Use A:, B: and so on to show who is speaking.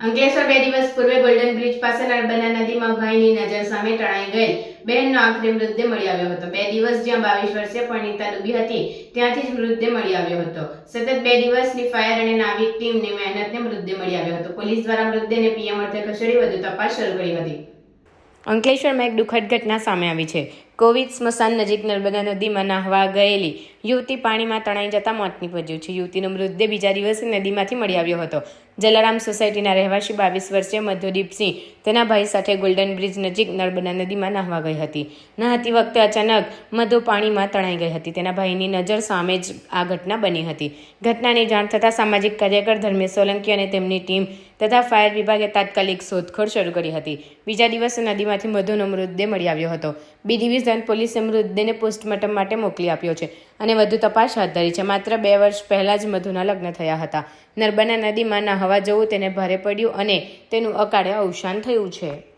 A: અંકલેશ્વર બે દિવસ પૂર્વે ગોલ્ડન બ્રિજ પાસે નર્મદા નદીમાં ભાઈની નજર સામે તણાઈ ગયેલ બહેનનો આખરે મૃતદેહ મળી આવ્યો હતો. બે દિવસ જ્યાં બાવીસ વર્ષે પરિણીતા ડૂબી હતી, ત્યાંથી જ મૃતદેહ મળી આવ્યો હતો. સતત બે દિવસની ફાયર અને નાવિક ટીમની મહેનતને મૃતદેહ મળી આવ્યો હતો. પોલીસ દ્વારા મૃતદેહને પીએમ અર્થે ખસેડી વધુ તપાસ શરૂ કરી હતી. અંકલેશ્વરમાં એક દુઃખદ ઘટના સામે આવી છે. કોવિડ સ્મશાન નજીક નર્મદા નદીમાં નાહવા ગયેલી યુવતી પાણીમાં તણાઈ જતા મોત નીપજ્યું છે. યુવતીનો મૃતદેહ બીજા દિવસે નદીમાંથી મળી આવ્યો હતો. જલારામ સોસાયટીના રહેવાસી બાવીસ વર્ષીય મધુદીપસિંહ તેના ભાઈ સાથે ગોલ્ડન બ્રિજ નજીક નર્મદા નદીમાં નાહવા ગઈ હતી. નહાતી વખતે અચાનક મધુ પાણીમાં તણાઈ ગઈ હતી. તેના ભાઈની નજર સામે જ આ ઘટના બની હતી. ઘટનાની જાણ થતાં સામાજિક કાર્યકર ધર્મેશ સોલંકી અને તેમની ટીમ તથા ફાયર વિભાગે તાત્કાલિક શોધખોળ શરૂ કરી હતી. બીજા દિવસે નદીમાંથી મધુનો મૃતદેહ મળી આવ્યો હતો. બી ડિવિઝન પોલીસે મૃતદેહને પોસ્ટમોર્ટમ માટે મોકલી આપ્યો છે અને વધુ તપાસ હાથ ધરી છે. માત્ર બે વર્ષ પહેલા જ મધુના લગ્ન થયા હતા. નર્મદા નદીમાં નહાવા જવું તેને ભારે પડ્યું અને તેનું અકાળે અવસાન થયું છે.